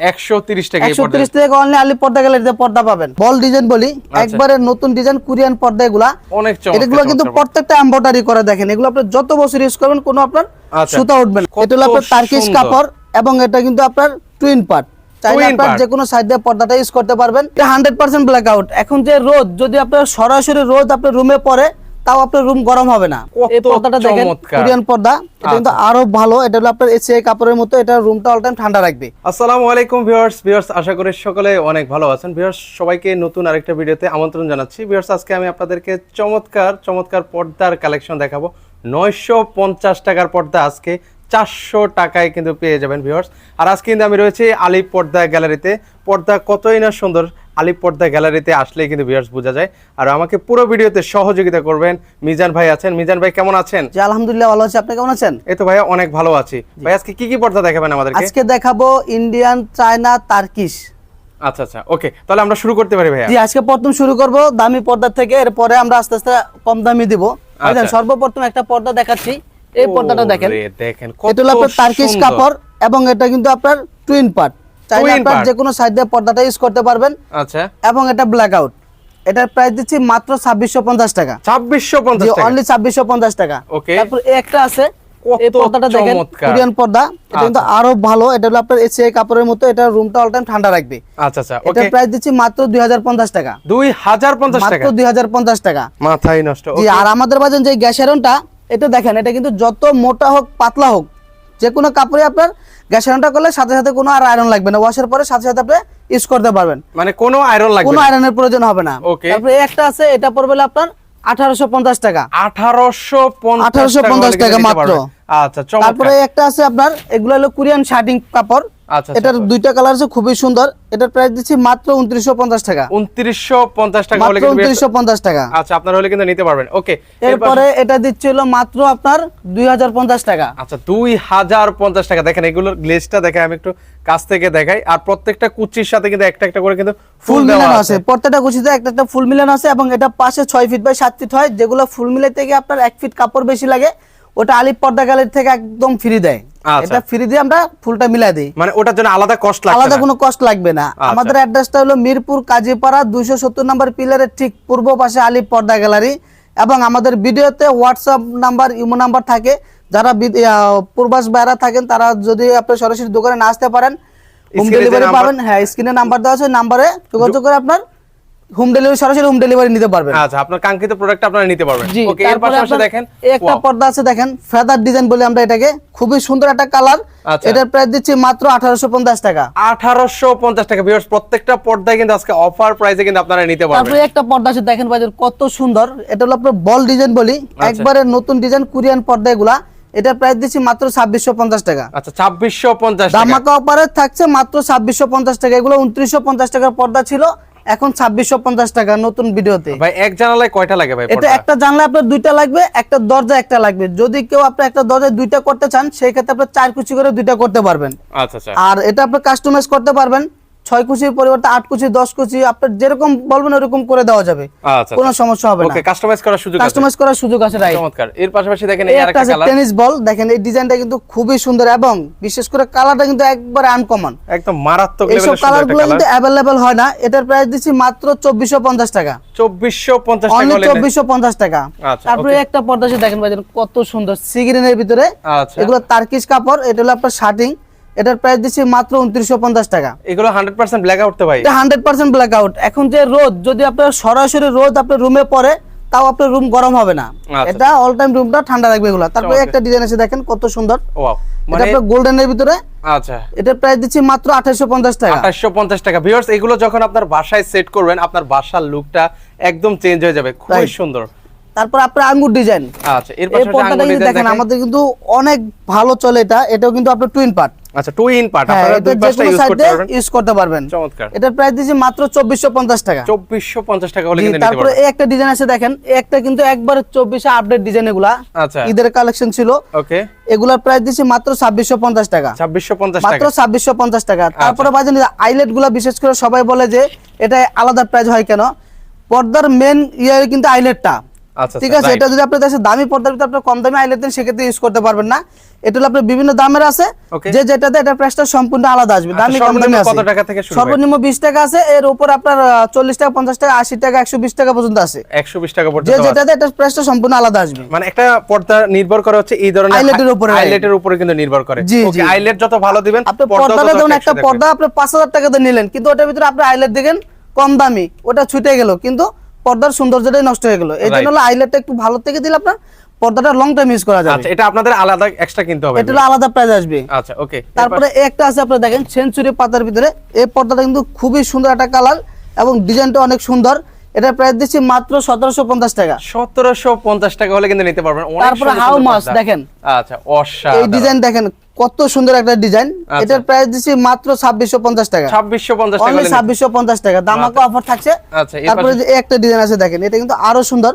একশো তিরিশ টাকা এই একশো পর্দায়। তিরিশ টাকা অনলি আলি পর্দা গ্যালারিতে পর্দা পাবেন। বল ডিজাইন বলি একবারে নতুন ডিজাইন কোরিয়ান পর্দা এগুলা অনেক চমৎকার, এগুলো কিন্তু প্রত্যেকটা এমব্রয়ডারি করে দেখেন। এগুলো আপনি যত বছর ইউজ করবেন কোনো আপনার আচ্ছা। সুতা উঠবে না। এটা হলো আপনার টার্কিশ কাপড় এবং এটা কিন্তু আপনার টুইন পার্ট চাইলে Twin আপনার যে কোনো সাইড দিয়ে পর্দাটা ইউজ করতে পারবেন। এটা হান্ড্রেড পার্সেন্ট ব্ল্যাক আউট এখন যে রোদ যদি আপনার সরাসরি রোদ আপনার রুমে পড়ে তাও আপনার রুম গরম হবে না। এই পর্দাটা দেখেন কোরিয়ান পর্দা। এটা কিন্তু আচ্ছা। আরও ভালো এটা হলো আপনার এসিআই কাপড়ের মতো এটা রুমটা অল টাইম ঠান্ডা রাখবে। আসসালামু আলাইকুম ভিউয়ার্স ভিউয়ার্স আশা করি সকলে অনেক ভালো আছেন। ভিউয়ার্স সবাইকে নতুন আরেকটা ভিডিওতে আমন্ত্রণ জানাচ্ছি। ভিউয়ার্স আজকে আমি আপনাদেরকে চমৎকার চমৎকার পর্দার কালেকশন দেখাবো। নয়শো পঞ্চাশ টাকার পর্দা আজকে চারশো টাকায় কিন্তু পেয়ে যাবেন ভিউয়ার্স আর আজকে কিন্তু আমি রয়েছি আলিপ পর্দা গ্যালারিতে। পর্দা কতই না সুন্দর আলিপ পর্দা গ্যালারিতে আসলেই কিন্তু ভিউয়ার্স বোঝা যায়। আর আমাকে পুরো ভিডিওতে সহযোগিতা করবেন মিজান ভাই আছেন। মিজান ভাই কেমন আছেন? যে আলহামদুলিল্লাহ ভালো আছে। আপনি কেমন আছেন? এই তো ভাইয়া অনেক ভালো আছি। ভাই আজকে কি কি পর্দা দেখাবেন আমাদেরকে? আজকে দেখাবো ইন্ডিয়ান চায়না তার্কিশ। আচ্ছা আচ্ছা ওকে। তাহলে আমরা শুরু করতে পারি ভাইয়া? জি আজকে প্রথম শুরু করব দামি পর্দা থেকে। এরপরে আমরা আস্তে আস্তে কম দামি দিব। আচ্ছা। সর্বপ্রথম একটা পর্দা দেখাচ্ছি। এই পর্দাটা দেখেন। দেখেন এটা হলো আপনার সুন্দর। কাপড় এবং এটা কিন্তু আপনার টুইন পার্ট চাইলে আপনার যে কোনো সাইড দিয়ে পর্দাটা ইউজ করতে পারবেন। আচ্ছা। এবং এটা ব্ল্যাক আউট এটার প্রাইস দিচ্ছি মাত্র ছাব্বিশশো পঞ্চাশ টাকা। ছাব্বিশশো জি পঞ্চাশ টাকা। অনলি ছাব্বিশশো পঞ্চাশ টাকা। Okay. তারপর একটা আছে। এই পর্দাটা দেখেন কোরিয়ান পর্দা। এটা কিন্তু আচ্ছা। আরও ভালো। এটা হলো আপনার এসিআই কাপড়ের মতো। এটা রুমটা অল টাইম ঠান্ডা রাখবে। আচ্ছা আচ্ছা। এটার ওকে প্রাইস দিচ্ছি মাত্র দুই হাজার পঞ্চাশ টাকা। দুই হাজার পঞ্চাশ টাকা। মাত্র দুই হাজার পঞ্চাশ টাকা। মাথায় নষ্ট। জি আর আমাদের বাজার যে গ্যাস আয়রনটা এটা দেখেন এটা কিন্তু যত মোটা হোক পাতলা হোক যে কোনো কাপড়ে আপনার গ্যাস আয়রনটা করলে সাথে সাথে কোনো আর আয়রন লাগবে না। ওয়াশের পরে সাথে সাথে আপনি ইউজ করতে পারবেন। মানে কোনো আয়রন লাগবে কোনো আয়রনের প্রয়োজন হবে না. তারপরে একটা আছে এটা পড়বে আপনার আঠারোশো পঞ্চাশ টাকা। আঠারোশো 1850 টাকা মাত্র। আচ্ছা তারপরে একটা আছে আপনার এগুলো হলো কোরিয়ান শার্টিং কাপড়। আচ্ছা এটার দুইটা কালার আছে খুবই সুন্দর। এটার প্রাইস দিচ্ছি মাত্র উনত্রিশশো পঞ্চাশ টাকা। উনত্রিশশো পঞ্চাশ টাকা উনত্রিশশো পঞ্চাশ টাকা। আচ্ছা আপনার হলে কিন্তু নিতে পারবেন। ওকে এরপরে এটা দিচ্ছে হলো মাত্র আপনার দুই হাজার পঞ্চাশ টাকা। আচ্ছা দুই হাজার পঞ্চাশ টাকা। দেখেন এগুলোর গ্লেজটা দেখাই আমি একটু কাছ থেকে দেখাই। আর প্রত্যেকটা কুচির সাথে কিন্তু একটা একটা করে কিন্তু ফুল মিলানো আছে। প্রত্যেকটা কুচিতে একটা একটা ফুল মিলানো আছে এবং এটা পাশে ছয় ফিট বাই সাত ফিট হয়। যেগুলো ফুল মিলাইতে গিয়ে আপনার এক ফিট কাপড় বেশি লাগে। ওটা আলিপ পর্দা গ্যালারি থেকে একদম ফ্রি দেয়। আচ্ছা। এটা ফ্রি দিয়ে আমরা ফুলটা মিলাই দিই। মানে ওটার জন্য আলাদা কষ্ট লাগবে আলাদা কোনো কষ্ট লাগবে না। আচ্ছা। আমাদের অ্যাড্রেসটা হলো মিরপুর কাজীপাড়া দুইশো সত্তর নম্বর পিলারের ঠিক পূর্ব পাশে আলিপ পর্দা গ্যালারি এবং আমাদের ভিডিওতে হোয়াটসঅ্যাপ নাম্বার ইমো নাম্বার থাকে। যারা পূর্বাস বাইরা থাকেন তারা যদি আপনি সরাসরি দোকানে না আসতে পারেন হোম ডেলিভারি পাবেন। হ্যাঁ স্ক্রিনে নাম্বার দেওয়া আছে নাম্বারে যোগাযোগ করে আপনার হোম ডেলিভারি সরাসরি হোম ডেলিভারি নিতে পারবেন। আচ্ছা আপনার কাঙ্ক্ষিত প্রোডাক্ট আপনারা নিতে পারবেন। ওকে এর পাশাপাশি দেখেন একটা পর্দা আছে দেখেন ফেদার ডিজাইন বলি আমরা এটাকে খুবই সুন্দর একটা কালার আচ্ছা। এটার প্রাইস দিচ্ছি মাত্র আঠারোশো পঞ্চাশ টাকা। আঠারোশো পঞ্চাশ টাকা ভিউয়ার্স প্রত্যেকটা পর্দায় কিন্তু আজকে অফার প্রাইসে কিন্তু আপনারা নিতে পারবেন। তারপরে একটা পর্দা আছে দেখেন বাজার কত সুন্দর। এটা হলো আপনার বল ডিজাইন বলি। আচ্ছা। একবারে নতুন ডিজাইন কোরিয়ান পর্দা এগুলা। এটার প্রাইস দিচ্ছি মাত্র ছাব্বিশশো পঞ্চাশ টাকা। আচ্ছা ছাব্বিশশো পঞ্চাশ দামাকা অফারে থাকছে মাত্র ছাব্বিশশো পঞ্চাশ টাকা। এগুলো উনত্রিশশো পঞ্চাশ টাকার পর্দা ছিল। এখন ছাব্বিশশো পঞ্চাশ টাকা নতুন ভিডিওতে। ভাই এক জানালায় কয়টা লাগে ভাই এটা একটা জানলা আপনার দুইটা লাগবে একটা দরজা একটা লাগবে। যদি কেউ আপনি একটা দরজা দুইটা করতে চান সেই ক্ষেত্রে আপনার চার কুচি করে দুইটা করতে পারবেন। আচ্ছা আচ্ছা। আর এটা আপনি কাস্টমাইজ করতে পারবেন। ছয় কুচির পরিবর্তে আট কুচি দশ কুচি আপনার যেরকম বলবেন ওরকম করে দেওয়া যাবে। আচ্ছা কোনো সমস্যা হবে না। কাস্টমাইজ করার সুযোগ আছে। কাস্টমাইজ করার সুযোগ আছে রাইট চমৎকার। এর পাশাপাশি দেখেন এই এই একটা আছে টেনিস বল দেখেন এই ডিজাইনটা কিন্তু খুবই সুন্দর এবং বিশেষ করে কালারটা কিন্তু একবারে আনকমন একদম মারাত্মক এইসব লেভেলের সুন্দর কালারগুলো কিন্তু অ্যাভেলেবেল হয় না। এটার প্রাইস দিচ্ছি মাত্র চব্বিশশো পঞ্চাশ টাকা। চব্বিশশো পঞ্চাশ টাকা অনলি হলে চব্বিশশো পঞ্চাশ টাকা। আচ্ছা, তারপরে একটা পর্দা দেখেন ভাই কত সুন্দর। সিগ্রিনের ভিতরে আচ্ছা। এগুলো তার্কিশ কাপড় এটা হলো আপনার শার্টিং। এটার প্রাইস দিচ্ছি মাত্র উনত্রিশশো পঞ্চাশ টাকা। এগুলো হান্ড্রেড পার্সেন্ট ব্ল্যাক আউট তো ভাই। হান্ড্রেড পার্সেন্ট ব্ল্যাক আউট এখন যে রোদ যদি আপনার সরাসরি রোদ আপনার রুমে পড়ে তাও আপনার রুম গরম হবে না। আচ্ছা। এটা অল টাইম রুমটা ঠান্ডা রাখবে এগুলো। তারপরে একটা ডিজাইন আছে দেখেন কত সুন্দর। এটা আপনার গোল্ডেনের ভিতরে। আচ্ছা। এটার প্রাইস দিচ্ছি মাত্র আঠাশশো পঞ্চাশ টাকা। আঠাশশো পঞ্চাশ টাকা। ভিউয়ার্স এগুলো যখন আপনার বাসায় সেট করবেন আপনার বাসার লুকটা একদম চেঞ্জ হয়ে যাবে। খুবই সুন্দর। তারপর আপনার আঙ্গুর ডিজাইন আচ্ছা এর পাশাপাশি পর্দাটা কিন্তু দেখেন আমাদের কিন্তু অনেক ভালো চলে এটা। এটাও কিন্তু আপনার টুইন পার্ট আচ্ছা টু ইন পার্ট হ্যাঁ আপনারা দুই পাশটা ইউজ করতে পারবেন। ইউজ করতে পারবেন। চমৎকার। এটার প্রাইস দিচ্ছি মাত্র চব্বিশশো পঞ্চাশ টাকা। চব্বিশশো পঞ্চাশ টাকা হলে কিন্তু নিতে তারপরে এই একটা ডিজাইন আছে দেখেন একটা কিন্তু একবারে চব্বিশে আপডেট ডিজাইন এগুলা। আচ্ছা। ঈদের কালেকশন ছিল। ওকে। এগুলার প্রাইস দিচ্ছি মাত্র ছাব্বিশশো পঞ্চাশ টাকা। ছাব্বিশশো পঞ্চাশ মাত্র টাকা ছাব্বিশশো পঞ্চাশ টাকা। তারপরে বাজেন আইলেটগুলা বিশেষ করে সবাই বলে যে এটা আলাদা প্রাইস হয় কেন? পর্দার মেন ইয়ে কিন্তু আইলেটটা আচ্ছা, ঠিক আচ্ছা, আছে এটা যদি আপনার দেশে দামি পর্দার ভিতরে আপনার কম দামি আইলেট দেন সেক্ষেত্রে ইউজ করতে পারবেন না। এটা হলো আপনার বিভিন্ন দামের আছে। যে যেটাতে এটা প্রাইসটা সম্পূর্ণ আলাদা আসবে। আচ্ছা, দামি কম দামি আছে। সর্বনিম্ন বিশ টাকা আছে এর উপর আপনার চল্লিশ টাকা পঞ্চাশ টাকা আশি টাকা একশো বিশ টাকা পর্যন্ত আছে। একশো বিশ টাকা পর্যন্ত আছে। যেটাতে এটা প্রাইসটা সম্পূর্ণ আলাদা আসবে। মানে একটা পর্দা নির্ভর করে হচ্ছে এই ধরনের আইলেটের উপরে. আইলেটের উপরে কিন্তু নির্ভর করে। ওকে। আইলেট যত ভালো দিবেন আপনি পর্দাটা ধরুন একটা পর্দা আপনি পাঁচ হাজার টাকা দিয়ে নিলেন কিন্তু ওটার ভিতরে আপনি আইলেট দেখেন কম দামি ওটা ছুটে গেল কিন্তু পর্দার সৌন্দর্যটাই নষ্ট হয়ে গেল। এই জন্য. আইলেটটা একটু ভালো থেকে দিলে আপনার পর্দাটা লং টাইম ইউজ করা যাবে। আচ্ছা এটা আপনাদের আলাদা এক্সট্রা কিনতে হবে এটা আলাদা প্রাইস আসবে। আচ্ছা ওকে তারপরে একটা আছে আপনারা দেখেন সেঞ্চুরি পাতার ভিতরে। এই পর্দাটা কিন্তু খুবই সুন্দর একটা কালার এবং ডিজাইনটা অনেক সুন্দর। এটা প্রাইস দিচ্ছি মাত্র সতেরোশো পঞ্চাশ টাকা। সতেরোশো পঞ্চাশ টাকা হলে কিন্তু নিতে পারবেন। তারপরে হাউ পর্দা। দেখেন। আচ্ছা অসাধারণ এই ডিজাইন দেখেন কত সুন্দর একটা ডিজাইন। আচ্ছা। এটার প্রাইস দিচ্ছি মাত্র ছাব্বিশশো পঞ্চাশ টাকা। ছাব্বিশশো পঞ্চাশ টাকা ছাব্বিশশো পঞ্চাশ টাকা। দামাকো অফার থাকছে। আচ্ছা, তারপরে যে একটা ডিজাইন আছে দেখেন এটা কিন্তু আরও সুন্দর।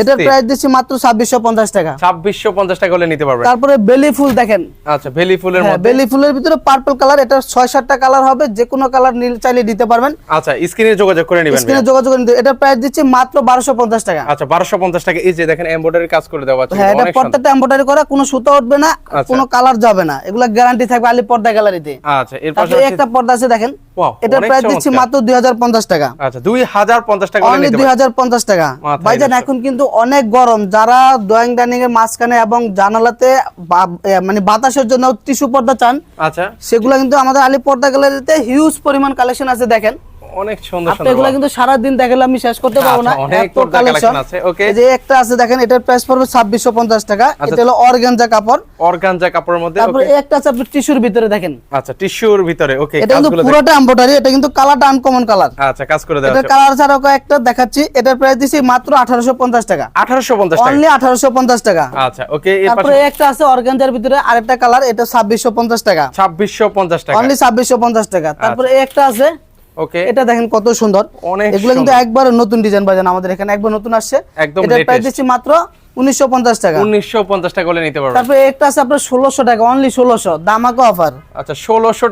এটার প্রাইস দিচ্ছি মাত্র ছাব্বিশশো পঞ্চাশ টাকা। ছাব্বিশশো পঞ্চাশ টাকা হলে নিতে পারবেন তারপরে বেলি ফুল দেখেন। আচ্ছা ভেলি ফুলের হ্যাঁ মধ্যে বেলি ফুলের ভিতরে পার্পল কালার এটা ছয় সাতটা কালার হবে। যে কোনো কালার নীল চাইলে দিতে পারবেন। আচ্ছা স্ক্রিনে যোগাযোগ করে নেবেন স্ক্রিনে যোগাযোগ করে নিতে এটা প্রাইস দিচ্ছি মাত্র বারোশো পঞ্চাশ টাকা। আচ্ছা বারোশো পঞ্চাশ টাকা। এই যে দেখেন এমব্রয়ডারি কাজ করে দেওয়া আছে হ্যাঁ এটা। প্রত্যেকটা এম্ব্রয়ডারি করা কোনো সুতো উঠবে না আচ্ছা। কোনো কালার যাবে না এগুলো গ্যারান্টি থাকবে আলি পর্দা গ্যালারিতে আচ্ছা এর পাশে একটা পর্দা আছে দেখেন। এটার প্রাইস দিচ্ছি মাত্র দুই হাজার পঞ্চাশ টাকা। আচ্ছা দুই হাজার পঞ্চাশ টাকা অনলি নিতে দুই পারবেন হাজার পঞ্চাশ টাকা। ভাইজান এখন কিন্তু অনেক গরম যারা ড্রয়িং ডাইনিং এর মাঝখানে এবং জানালাতে মানে বাতাসের জন্য টিস্যু পর্দা চান আচ্ছা। সেগুলো কিন্তু আমাদের আলি পর্দা গ্যালারিতে হিউজ পরিমাণ কালেকশন আছে দেখেন। অনেক সুন্দর সুন্দর এগুলো কিন্তু সারা দিন দেখালে আমি শেষ করতে পারব না। আচ্ছা, এত কালেকশন আছে. এই যে একটা আছে দেখেন এটার প্রাইস পড়বে ছাব্বিশশো পঞ্চাশ টাকা। আচ্ছা। এটা হলো অর্গানজা কাপড়। অর্গানজা কাপড়ের মধ্যে তারপরে একটা আছে টিস্যুর ভিতরে দেখেন। আচ্ছা টিস্যুর ভিতরে ওকে এটা কিন্তু পুরোটা এমব্রয়ডারি এটা কিন্তু কালারটা আনকমন কালার আচ্ছা কাজ করে দেওয়া আছে। কালার ছাড়াও কয়েকটা দেখাচ্ছি। এটার প্রাইস দিচ্ছি মাত্র আঠারোশো পঞ্চাশ টাকা। আঠারোশো পঞ্চাশ টাকা। অনলি আঠারোশো পঞ্চাশ টাকা। আচ্ছা ওকে তারপরে একটা আছে অর্গানজার ভিতরে আরেকটা কালার এটা ছাব্বিশশো পঞ্চাশ টাকা। ছাব্বিশশো পঞ্চাশ টাকা। অনলি ছাব্বিশশো পঞ্চাশ টাকা। তারপরে একটা আছে ওকে এটা দেখেন কত সুন্দর। অনেক এগুলো কিন্তু একবার নতুন ডিজাইন বাজান আমাদের এখানে। একবার নতুন আসছে। একদম এটার প্রাইস দিচ্ছি মাত্র টাকা। উনিশশো পঞ্চাশ টাকা হলে নিতে পারবেন। তারপরে একটা আছে আপনার টাকা অনলি ষোলোশো দামাকা অফার আচ্ছা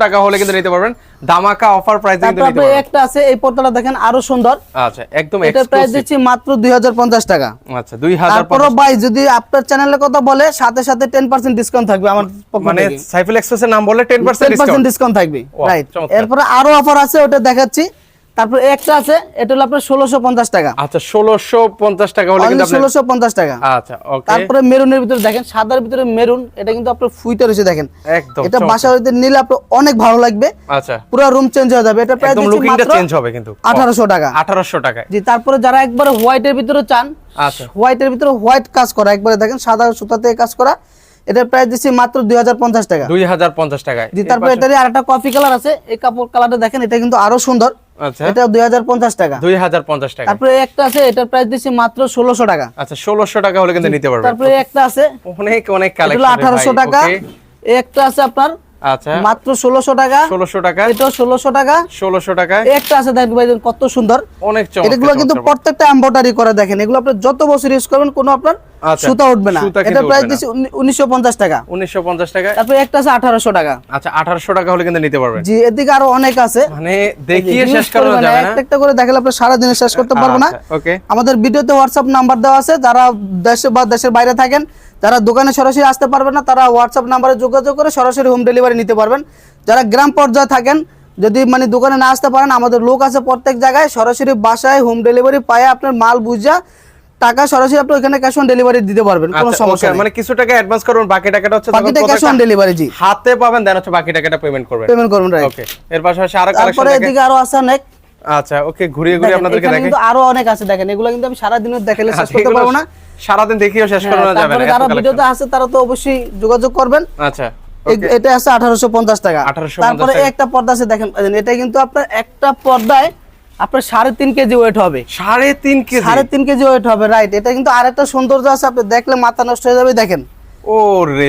টাকা হলে কিন্তু নিতে পারবেন। দামাকা অফার প্রাইস কিন্তু নিতে পারবেন। একটা আছে এই পর্দাটা দেখেন আরও সুন্দর। আচ্ছা একদম প্রাইস দিচ্ছি মাত্র দুই হাজার পঞ্চাশ টাকা। আচ্ছা ভাই যদি আপনার চ্যানেলের কথা বলে সাথে সাথে টেন পার্সেন্ট ডিসকাউন্ট থাকবে আমার পক্ষ মানে থেকে। সাইফুল এক্সপ্রেসের নাম বললে ডিসকাউন্ট থাকবে রাইট এরপরে আরও অফার আছে ওটা দেখাচ্ছি। তারপর একটা আছে এটা হলো আপনার ষোলোশো পঞ্চাশ টাকা। আচ্ছা ষোলোশো পঞ্চাশ টাকা ষোলোশো পঞ্চাশ টাকা। আচ্ছা তারপরে মেরুনের ভিতরে দেখেন সাদার ভিতরে মেরুন এটা কিন্তু আপনার ফুইতে রয়েছে দেখেন। একদম এটা বাসা বাড়িতে নিলে আপনার অনেক ভালো লাগবে। আচ্ছা। পুরো রুম চেঞ্জ হয়ে যাবে। এটা প্রায় লুকিংটা চেঞ্জ হবে কিন্তু। আঠারোশো টাকা। আঠারোশো টাকা। জি তারপরে যারা একবারে হোয়াইটের ভিতরে চান আচ্ছা। হোয়াইটের ভিতরে হোয়াইট কাজ করা একবারে দেখেন সাদা সুতাতে কাজ করা। এটার প্রাইস দিচ্ছি মাত্র দুই হাজার পঞ্চাশ টাকা। দুই হাজার পঞ্চাশ টাকায় জি তারপরে এটারই আরেকটা কফি কালার আছে এই কাপড় কালারটা দেখেন এটা কিন্তু আরও সুন্দর। আচ্ছা। এটা দুই হাজার পঞ্চাশ টাকা। দুই হাজার পঞ্চাশ টাকা। তারপরে একটা আছে এটার প্রাইস দিচ্ছি মাত্র ষোলোশো টাকা। আচ্ছা ষোলোশো টাকা হলে কিন্তু নিতে পারবেন তারপরে একটা আছে অনেক অনেক কালেকশন আঠারোশো টাকা। একটা আছে আপনার আচ্ছা। মাত্র ষোলোশো টাকা। ষোলোশো টাকা। এটা ষোলোশো টাকা। ষোলোশো টাকা। একটা আছে দেখবেন ভাই কত সুন্দর। অনেক চমৎকার এগুলো কিন্তু প্রত্যেকটা এমব্রয়ডারি করে দেখেন। এগুলো আপনি যত বছর ইউজ করবেন কোনো আপনার সুতা উঠবে না। এটা প্রাইস উনিশশো পঞ্চাশ টাকা। উনিশশো পঞ্চাশ টাকায় তারপরে একটা আছে আঠারোশো টাকা। আচ্ছা আঠারোশো টাকা হলে কিন্তু নিতে পারবেন। জি এদিকে আরও অনেক আছে। মানে দেখিয়ে শেষ করা যাবে না একটা করে দেখালে আপনি সারাদিনে শেষ করতে পারব না। ওকে। আমাদের ভিডিওতে হোয়াটসঅ্যাপ নাম্বার দেওয়া আছে। যারা দেশে বা দেশের বাইরে থাকেন যারা দোকানে সরাসরি আসতে পারবেন না তারা হোয়াটসঅ্যাপ নাম্বারে যোগাযোগ করে সরাসরি হোম ডেলিভারি নিতে পারবেন। যারা গ্রাম পর্যায়ে থাকেন যদি মানে দোকানে না আসতে পারেন আমাদের লোক আছে প্রত্যেক জায়গায় সরাসরি বাসায় হোম ডেলিভারি পায়ে আপনার মাল বুঝা টাকা সরাসরি আপনি ওখানে ক্যাশ অন ডেলিভারি দিতে পারবেন কোনো আচ্ছা, সমস্যা নেই। মানে কিছু টাকা অ্যাডভান্স করবেন বাকি টাকাটা হচ্ছে যখন বাকিটা ক্যাশ অন ডেলিভারি জি। হাতে পাবেন দেন হচ্ছে বাকি টাকাটা পেমেন্ট করবেন। পেমেন্ট করবেন রাইট ওকে এর পাশাপাশি আরও কালেকশন তারপরে এদিকে আরও আছে অনেক। আচ্ছা ওকে ঘুরিয়ে ঘুরিয়ে আপনাদেরকে এখানে দেখে। কিন্তু আরও অনেক আছে দেখেন এগুলো কিন্তু আমি সারা দিনের দেখালে শেষ করতে পারব না। সারাদিন দেখিয়েও শেষ হ্যাঁ, করানো যাবে না তারপরে যারা ভিডিওতে আছে তারা তো অবশ্যই যোগাযোগ করবেন। আচ্ছা এটা আছে আঠারোশো পঞ্চাশ টাকা। 1850 তারপরে একটা পর্দা আছে দেখেন এটা কিন্তু আপনার একটা পর্দায় আপনার সাড়ে তিন কেজি ওয়েট হবে। সাড়ে তিন কেজি? সাড়ে তিন কেজি ওয়েট হবে রাইট এটা কিন্তু আরেকটা সৌন্দর্য আছে আপনি দেখলে মাথা নষ্ট হয়ে যাবে দেখেন। ও রে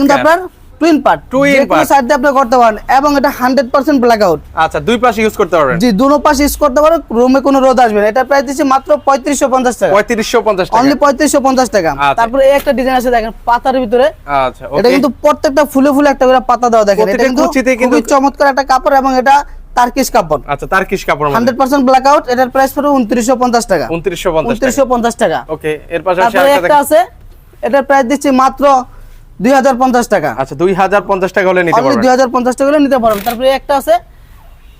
কিন্তু আপনার টুইন পার্ট কোনো part। সাইড দিয়ে আপনি করতে পারেন এবং এটা হান্ড্রেড পার্সেন্ট ব্ল্যাক আউট আচ্ছা দুই পাশে ইউজ করতে পারবেন? জি দুনো পাশ ইউজ করতে পারেন রুমে কোনো রোদ আসবে না। এটা প্রাইস দিচ্ছি মাত্র পঁয়ত্রিশশো পঞ্চাশ টাকা। পঁয়ত্রিশশো পঞ্চাশ টাকা। অনলি পঁয়ত্রিশশো পঞ্চাশ টাকা। আচ্ছা। তারপরে এই একটা ডিজাইন আছে দেখেন পাতার ভিতরে। আচ্ছা এটা কিন্তু প্রত্যেকটা ফুলে ফুলে একটা করে পাতা দেওয়া দেখেন এটা কিন্তু চমৎকার একটা কাপড় এবং এটা তার্কিশ কাপড় আচ্ছা তার কিস কাপড় মধ্যে হান্ড্রেড পার্সেন্ট ব্ল্যাক আউট এটার প্রাইস পড়বে উনত্রিশশো পঞ্চাশ টাকা। উনত্রিশশো পঞ্চাশ উনত্রিশশো পঞ্চাশ টাকা। ওকে এর আরেকটা একটা আছে এটার প্রাইস দিচ্ছি মাত্র দুই হাজার পঞ্চাশ টাকা। আচ্ছা দুই হাজার পঞ্চাশ টাকা হলে নিতে পারবেন। দুই হাজার পঞ্চাশ টাকা হলে নিতে পারবেন। তারপরে একটা আছে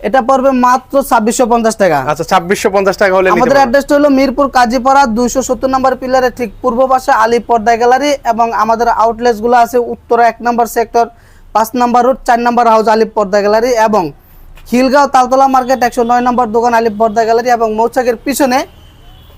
এটা পড়বে মাত্র ছাব্বিশশো পঞ্চাশ টাকা। আচ্ছা ছাব্বিশশো পঞ্চাশ টাকা হলে নিতে আমাদের অ্যাড্রেসটা হলো মিরপুর কাজীপাড়া দুইশো সত্তর নম্বর পিলারের ঠিক পূর্ব পাশে আলী পর্দা গ্যালারি এবং আমাদের আউটলেটসগুলো আছে উত্তরা এক নম্বর সেক্টর পাঁচ নম্বর রোড চার নম্বর হাউস আলিপ পর্দা গ্যালারি এবং খিলগাঁও তালতলা মার্কেট একশো নয় নম্বর দোকান আলিপ পর্দা গ্যালারি এবং মৌচাকের পিছনে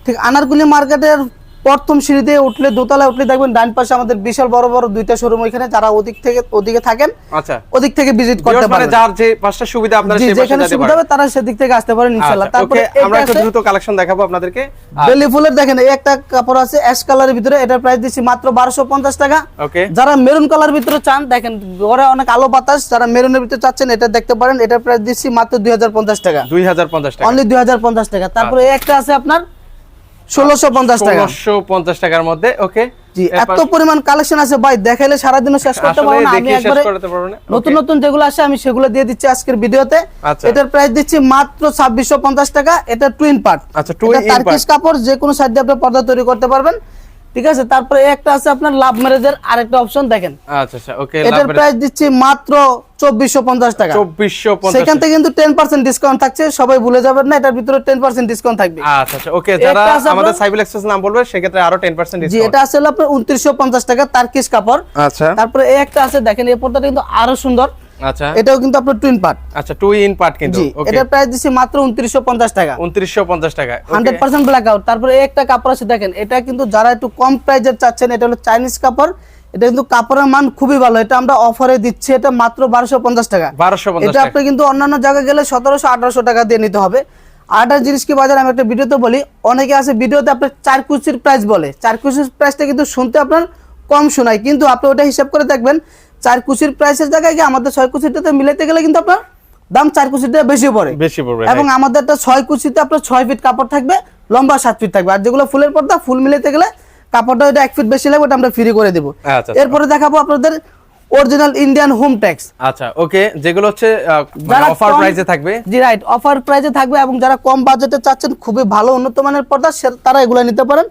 ঠিক আনারগুলি মার্কেটের প্রথম সিঁড়িতে উঠলে দোতলায় উঠলে দেখবেন ডান পাশে আমাদের বিশাল বড় বড় দুইটা শোরুম ওইখানে যারা ওদিক থেকে ওদিকে থাকেন আচ্ছা। ওদিক থেকে ভিজিট করতে পারেন যার যে পাঁচটা সুবিধা আপনারা সেই পাশে যেখানে যেতে সুবিধা হবে তারা সেদিক থেকে আসতে পারেন ইনশাআল্লাহ। আচ্ছা, তারপরে আমরা একটু দ্রুত কালেকশন দেখাবো আপনাদেরকে। বেলি ফুলের দেখেন এই একটা কাপড় আছে অ্যাশ কালারের ভিতরে এটার প্রাইস দিচ্ছি মাত্র বারোশো পঞ্চাশ টাকা। ওকে। যারা মেরুন কালার ভিতরে চান দেখেন ঘরে অনেক আলো বাতাস যারা মেরুনের ভিতরে চাচ্ছেন এটা দেখতে পারেন এটার প্রাইস দিচ্ছি মাত্র দুই হাজার পঞ্চাশ টাকা। দুই হাজার পঞ্চাশ টাকা। অনলি দুই হাজার পঞ্চাশ টাকা। তারপরে এই একটা আছে আপনার ষোলোশো পঞ্চাশ টাকা। ষোলোশো পঞ্চাশ টাকার মধ্যে ওকে জি এত পরিমাণ কালেকশন আছে ভাই দেখাইলে সারাদিনও শেষ করতে পারব না আমি একবারে। নতুন নতুন যেগুলো আসে আমি সেগুলো দিয়ে দিচ্ছি আজকের ভিডিওতে। আচ্ছা। এটার প্রাইস দিচ্ছি মাত্র ছাব্বিশশো পঞ্চাশ টাকা এটা টুইন পার্ট আচ্ছা, twin part। তার্কিশ কাপড় যে কোনো সাইড আপনি পর্দা তৈরি করতে পারবেন। ঠিক আছে তারপরে একটা আছে আপনার লাভ ম্যারেজের আরেকটা অপশন দেখেন। আচ্ছা আচ্ছা ওকে এটার প্রাইস দিচ্ছি মাত্র চব্বিশশো পঞ্চাশ টাকা। চব্বিশশো সেখান থেকে কিন্তু টেন পার্সেন্ট ডিসকাউন্ট থাকছে সবাই ভুলে যাবেন না এটার ভিতরে টেন পার্সেন্ট ডিসকাউন্ট থাকবে। আচ্ছা আচ্ছা ওকে যারা একটা আমাদের আপনার- সাইবেল এক্সপ্রেস নাম বলবে সেক্ষেত্রে আরও টেন পার্সেন্ট জি এটা আসলে আপনার উনত্রিশশো পঞ্চাশ টাকা তার্কিশ কাপড়। আচ্ছা। তারপরে এই একটা আছে দেখেন এই পর্দাটা কিন্তু আরও সুন্দর। আচ্ছা। এটাও কিন্তু আপনার টুইন পার্ট আচ্ছা টু ইন পার্ট কিন্তু জি ওকে প্রাইস দিচ্ছি মাত্র উনত্রিশশো পঞ্চাশ টাকা। উনত্রিশশো পঞ্চাশ টাকা ব্ল্যাক আউট তারপরে একটা কাপড় আছে দেখেন এটা কিন্তু যারা একটু কম প্রাইজের চাচ্ছেন এটা হলো চাইনিজ কাপড়। এটা কিন্তু কাপড়ের মান খুবই ভালো। এটা আমরা অফারে দিচ্ছি এটা মাত্র বারোশো পঞ্চাশ টাকা। বারোশো এটা আপনি কিন্তু অন্যান্য জায়গায় গেলে সতেরোশো আঠারোশো টাকা দিয়ে নিতে হবে। আরেকটা জিনিস কি বাজার আমি একটা ভিডিওতে বলি অনেকে আছে ভিডিওতে আপনার চার কুচির প্রাইস বলে। চার কুচির প্রাইসটা কিন্তু শুনতে আপনার কম শোনায় কিন্তু আপনি ওটা হিসাব করে দেখবেন চার কুচির প্রাইসের জায়গায় গিয়ে আমাদের ছয় কুচিটাতে মিলাতে গেলে কিন্তু আপনার দাম চার কুচিটা বেশি পড়ে। বেশি পড়বে এবং আমাদেরটা ছয় কুচিতে আপনার ছয় ফিট কাপড় থাকবে লম্বা সাত ফিট থাকবে। আর যেগুলো ফুলের পর্দা ফুল মিলাতে গেলে কাপড়টা ওটা এক ফিট বেশি লাগবে ওটা আমরা ফ্রি করে দেবো। আচ্ছা, আচ্ছা। এরপরে দেখাবো আপনাদের অরিজিনাল ইন্ডিয়ান হোম ট্যাক্স আচ্ছা ওকে যেগুলো হচ্ছে অফার কম- প্রাইসে থাকবে। জি রাইট অফার প্রাইসে থাকবে এবং যারা কম বাজেটে চাচ্ছেন খুবই ভালো উন্নত মানের পর্দা তারা এগুলো নিতে পারেন।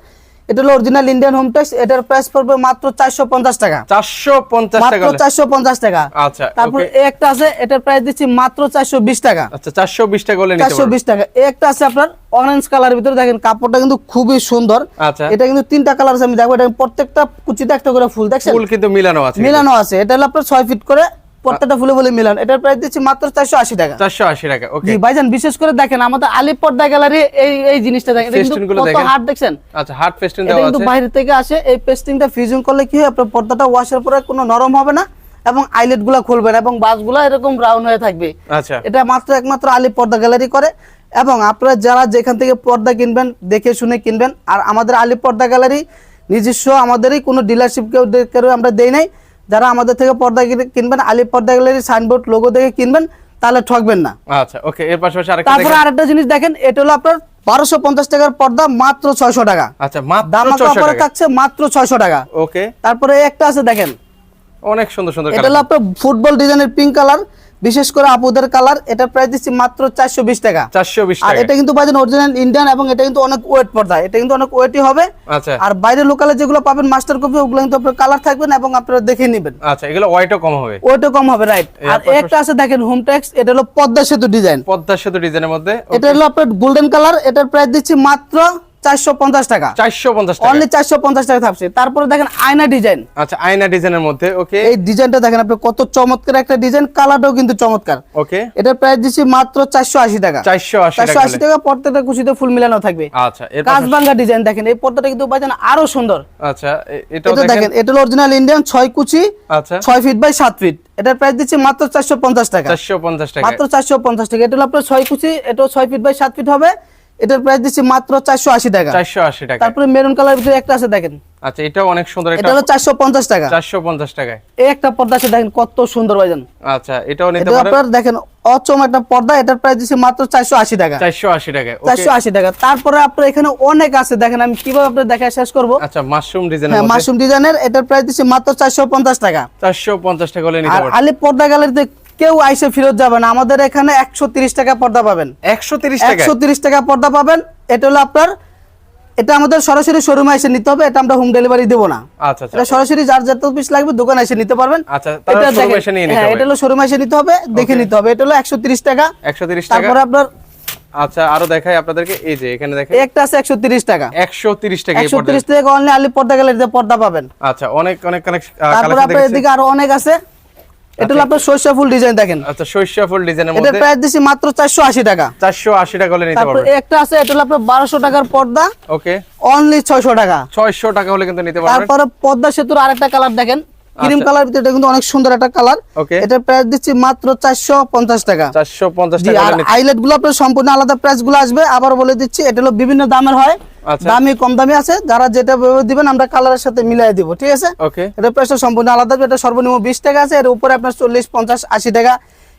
এটা হলো অরিজিনাল ইন্ডিয়ান হোম ট্যাক্স এটার প্রাইস পড়বে মাত্র চারশো পঞ্চাশ টাকা। চারশো পঞ্চাশ মাত্র টাকা। হলে- চারশো পঞ্চাশ টাকা। আচ্ছা তারপর এই একটা আছে এটার প্রাইস দিচ্ছি মাত্র চারশো বিশ টাকা। আচ্ছা চারশো বিশ টাকা হলে নিতে চারশো পারবে বিশ টাকা। এই একটা আছে আপনার অরেঞ্জ কালার ভিতরে দেখেন কাপড়টা কিন্তু খুবই সুন্দর। আচ্ছা। এটা কিন্তু তিনটা কালার আছে আমি দেখব এটা প্রত্যেকটা কুচিতে একটা করে ফুল দেখছেন? ফুল কিন্তু মিলানো আছে মিলানো আছে। এটা হলো আপনার ছয় ফিট করে প্রত্যেকটা ফুলে ফুলে মিলানো। এটার প্রাইস দিচ্ছি মাত্র চারশো আশি টাকা। চারশো আশি টাকা ওকে ভাইজান বিশেষ করে দেখেন আমাদের আলিপ পর্দা গ্যালারি এই এই জিনিসটা দেখেন। গুলো কত দেখছেন? আচ্ছা হার্ড ফেস্টিন এটা দেওয়া কিন্তু আছে। বাইরে থেকে আসে এই পেস্টিংটা ফিউজিং করলে কি হয়? আপনার পর্দাটা ওয়াশের পরে কোনো নরম হবে না এবং আইলেটগুলা খুলবে না এবং বাসগুলো এরকম রাউন্ড হয়ে থাকবে। আচ্ছা। এটা মাত্র একমাত্র আলিপ পর্দা গ্যালারি করে এবং আপনারা যারা যেখান থেকে পর্দা কিনবেন দেখে শুনে কিনবেন আর আমাদের আলিপ পর্দা গ্যালারি নিজস্ব আমাদেরই কোনো ডিলারশিপ কেউ কেউ আমরা দেই নাই। যারা আমাদের থেকে পর্দা কিনবেন আলিপ পর্দা গ্যালারি সাইনবোর্ড লোগো দেখে কিনবেন তাহলে ঠকবেন না। আচ্ছা ওকে এর পাশাপাশি আরেকটা তারপরে। আরেকটা জিনিস দেখেন এটা হলো আপনার বারোশো পঞ্চাশ টাকার পর্দা মাত্র ছয়শো টাকা। আচ্ছা মাত্র দাম টাকা। থাকছে মাত্র ছয়শো টাকা। ওকে তারপরে একটা আছে দেখেন। অনেক সুন্দর সুন্দর এটা হলো আপনার ফুটবল ডিজাইনের পিঙ্ক কালার বিশেষ করে আপুদের কালার এটা প্রাইস দিচ্ছি মাত্র চারশো বিশ টাকা। চারশো বিশ আর এটা কিন্তু পাচ্ছেন অরিজিনাল ইন্ডিয়ান এবং এটা কিন্তু অনেক ওয়েট পর্দা এটা কিন্তু অনেক ওয়েটই হবে। আচ্ছা। আর বাইরে লোকালে যেগুলো পাবেন মাস্টার কপি ওগুলো কিন্তু আপনার কালার থাকবেন এবং আপনারা দেখে নেবেন। আচ্ছা এগুলো ওয়াইটও কম হবে। ওয়েটও কম হবে রাইট আর একটা আছে দেখেন হোম ট্যাক্স এটা হলো পদ্মা সেতু ডিজাইন পদ্মা সেতু ডিজাইনের মধ্যে এটা হলো আপনার গোল্ডেন কালার এটার প্রাইস দিচ্ছি মাত্র চারশো পঞ্চাশ টাকা। চারশো পঞ্চাশ টাকা। অনলি চারশো পঞ্চাশ টাকা থাকছে। তারপরে দেখেন আয়না ডিজাইন। আচ্ছা আয়না ডিজাইনের মধ্যে ওকে। এই ডিজাইনটা দেখেন আপনি কত চমৎকার একটা ডিজাইন কালারটাও কিন্তু চমৎকার। ওকে। এটার প্রাইস দিচ্ছি মাত্র চারশো আশি টাকা। চারশো আশি চারশো টাকা আশি হলে। টাকা প্রত্যেকটা কুচিতে ফুল মিলানো থাকবে। আচ্ছা এর কাজ পাশাপাশি- ভাঙ্গা ডিজাইন দেখেন এই পর্দাটা কিন্তু বাজান আরও সুন্দর। আচ্ছা এটা দেখেন। এটা অরিজিনাল ইন্ডিয়ান কুচি আচ্ছা। ফিট বাই ফিট এটার প্রাইস দিচ্ছি মাত্র চারশো পঞ্চাশ টাকা। চারশো পঞ্চাশ টাকা। মাত্র চারশো পঞ্চাশ টাকা। এটা হলো আপনার কুচি ছয় ফিট বাই সাত ফিট হবে। এটার প্রাইস দিচ্ছি মাত্র চারশো আশি টাকা। চারশো আশি টাকা তারপরে মেরুন কালার ভিতরে একটা আছে দেখেন। আচ্ছা এটাও অনেক সুন্দর। এটা হলো চারশো পঞ্চাশ টাকা। চারশো পঞ্চাশ টাকায়। এই একটা পর্দা আছে দেখেন কত সুন্দর বাজান আচ্ছা এটাও নিতে পারেন আপনার দেখেন অচম একটা পর্দা এটার প্রাইস দিচ্ছি মাত্র চারশো আশি টাকা। চারশো আশি টাকায় ওকে। চারশো আশি টাকা। তারপরে আপনার এখানে অনেক আছে দেখেন আমি কীভাবে আপনার দেখা শেষ করব? আচ্ছা মাশরুম ডিজাইনের হ্যাঁ মাশরুম ডিজাইনের এটার প্রাইস দিচ্ছি মাত্র চারশো পঞ্চাশ টাকা। চারশো পঞ্চাশ টাকা হলে নিতে আর পারেন আলিপ পর্দা গ্যালারিতে কেউ আইসে ফেরত যাবে না। আমাদের এখানে একশো টাকা পর্দা পাবেন। একশো তিরিশ টাকা? একশো তিরিশ টাকা পর্দা পাবেন। এটা হলো আপনার এটা আমাদের সরাসরি শোরুমে এসে নিতে হবে। এটা আমরা হোম ডেলিভারি দেবো না। আচ্ছা আচ্ছা এটা সরাসরি যার যত পিস লাগবে দোকানে এসে নিতে পারবেন। আচ্ছা, এটা হ্যাঁ। এটা হলো শোরুমে এসে নিতে হবে। দেখে নিতে হবে। এটা হলো একশো টাকা। একশো টাকা? তারপরে আপনার আচ্ছা আরও দেখাই আপনাদেরকে। এই যে এখানে দেখেন। একটা আছে একশো তিরিশ টাকা। একশো তিরিশ টাকা অনলি আলি পর্দা গ্যালারিতে পর্দা পাবেন। আচ্ছা অনেক অনেক অনেক তারপরে কালেকশন এদিকে আরও অনেক আছে। এটা হলো আপনার সরিষা ফুল ডিজাইন দেখেন। আচ্ছা সরিষা ফুল ডিজাইনের মধ্যে এটা প্রাইস দিছি মাত্র চারশো আশি টাকা। চারশো আশি টাকা হলে নিতে তারপর পারবেন। একটা আছে এটা হলো আপনার বারোশো টাকার পর্দা। ওকে। অনলি ছয়শো টাকা। ছয়শো টাকা হলে কিন্তু নিতে পারবেন। তারপরে পর্দা সেতুর আরেকটা কালার দেখেন। ক্রিম আচ্ছা। কালার ভিতরে এটা কিন্তু অনেক সুন্দর একটা কালার। এটার প্রাইস দিচ্ছি মাত্র চারশো পঞ্চাশ টাকা। চারশো পঞ্চাশ জি টাকা আর আইলেটগুলো আপনার সম্পূর্ণ আলাদা প্রাইসগুলো আসবে। আবার বলে দিচ্ছি এটা হলো বিভিন্ন দামের হয়। আচ্ছা। দামি কম দামি আছে। যারা যেটা দিবেন আমরা কালারের সাথে মিলাই দিব ঠিক আছে? ওকে এটা প্রাইসটা সম্পূর্ণ আলাদা। এটা সর্বনিম্ন বিশ টাকা আছে। এর উপরে আপনার চল্লিশ পঞ্চাশ আশি টাকা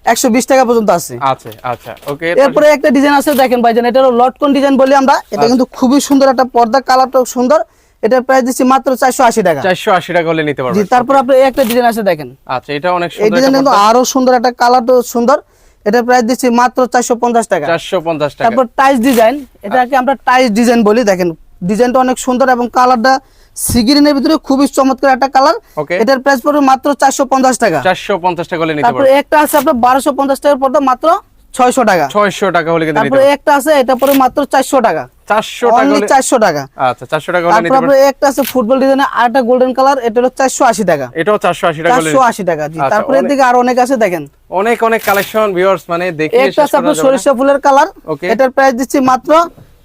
একশো বিশ টাকা পর্যন্ত আছে। আচ্ছা আচ্ছা ওকে এরপরে একটা ডিজাইন আছে দেখেন ভাইজান এটা হলো লটকন ডিজাইন বলি আমরা। আচ্ছা। এটা কিন্তু খুবই সুন্দর একটা পর্দা কালারটাও সুন্দর। এটার প্রাইস দিচ্ছি মাত্র চারশো আশি টাকা। চারশো আশি টাকা হলে নিতে জি তারপর আপনার এই একটা ডিজাইন আছে দেখেন। আচ্ছা এটা অনেক এই ডিজাইন কিন্তু আরও সুন্দর একটা কালারটাও সুন্দর। এটার প্রাইস দিচ্ছি মাত্র চারশো পঞ্চাশ টাকা। চারশো পঞ্চাশ টাকা। তারপর টাইস ডিজাইন এটাকে আমরা টাইস ডিজাইন বলি দেখেন। ডিজাইনটা অনেক সুন্দর এবং কালারটা সিগিরিনের ভিতরে খুবই চমৎকার একটা কালার. এটার প্রাইস পড়বে মাত্র চারশো পঞ্চাশ টাকা। চারশো পঞ্চাশ টাকা হলে নিতে তারপরে পারবেন। একটা আছে আপনার বারোশো পঞ্চাশ টাকার পর্দা মাত্র ছয়শো টাকা। ছয়শো টাকা হলে তারপরে একটা আছে এটা পরে মাত্র চারশো টাকা। চারশো টাকা চারশো টাকা। আচ্ছা চারশো টাকা আপনার একটা আছে ফুটবল ডিজাইনের আর একটা গোল্ডেন কালার এটা হলো চারশো আশি টাকা। এটাও চারশো আশি টাকা চারশো আশি টাকা জি। আচ্ছা, তারপরে এদিকে আর অনেক আছে দেখেন। অনেক অনেক কালেকশন ভিউয়ার্স মানে দেখে একটা আছে আপনার সরিষা ফুলের কালার. এটার প্রাইস দিচ্ছি মাত্র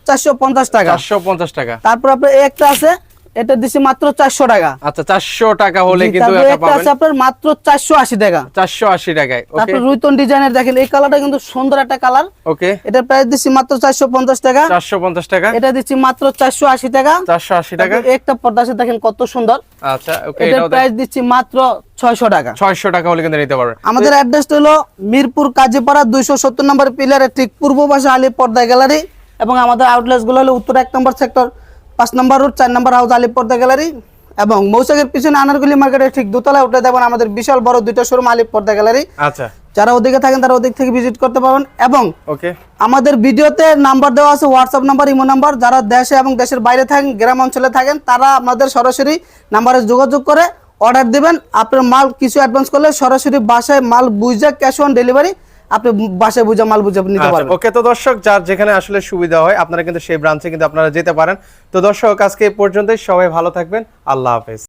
চারশো পঞ্চাশ টাকা। চারশো পঞ্চাশ টাকা। তারপর আপনার একটা আছে এটা দিচ্ছি মাত্র চারশো টাকা। আচ্ছা চারশো টাকা হলে কিন্তু এটা আছে আপনার মাত্র চারশো আশি টাকা। চারশো আশি টাকায় তারপর রুইতন ডিজাইনের দেখেন এই কালারটা কিন্তু সুন্দর একটা কালার। ওকে? এটার প্রাইস দিচ্ছি মাত্র চারশো পঞ্চাশ টাকা। চারশো পঞ্চাশ টাকা? এটা দিচ্ছি মাত্র চারশো আশি টাকা। চারশো আশি টাকা? একটা পর্দা দেখেন কত সুন্দর। আচ্ছা ওকে প্রাইস দিচ্ছি মাত্র ছয়শো টাকা। ছয়শো টাকা হলে কিন্তু নিতে পারবেন। আমাদের অ্যাড্রেসটা হলো মিরপুর কাজীপাড়া দুইশো সত্তর নম্বর পিলারের ঠিক পূর্ব পাশে আলী পর্দা গ্যালারি এবং আমাদের আউটলেটসগুলো হলো উত্তর এক নম্বর সেক্টর পাঁচ নম্বর রোড চার নম্বর হাউস আলী পর্দা গ্যালারি এবং মৌসাকের পিছনে আনারগুলি মার্কেটের ঠিক দোতলায় উঠে দেবেন আমাদের বিশাল বড় দুইটা শোরুম আলী পর্দা গ্যালারি আচ্ছা। যারা ওদিকে থাকেন তারা ওদিক থেকে ভিজিট করতে পারবেন এবং ওকে। আমাদের ভিডিওতে নাম্বার দেওয়া আছে হোয়াটসঅ্যাপ নাম্বার ইমো নাম্বার যারা দেশে এবং দেশের বাইরে থাকেন গ্রাম অঞ্চলে থাকেন তারা আমাদের সরাসরি নাম্বারে যোগাযোগ করে অর্ডার দিবেন। আপনার মাল কিছু অ্যাডভান্স করলে সরাসরি বাসায় মাল বুঝা ক্যাশ অন ডেলিভারি আপনি বাসায় বুঝা মাল বুঝে নিতে আচ্ছা, পারবেন। ওকে তো দর্শক যার যেখানে আসলে সুবিধা হয় আপনারা কিন্তু সেই ব্রাঞ্চে কিন্তু আপনারা যেতে পারেন। তো দর্শক আজকে এই পর্যন্তই। সবাই ভালো থাকবেন। আল্লাহ হাফেজ।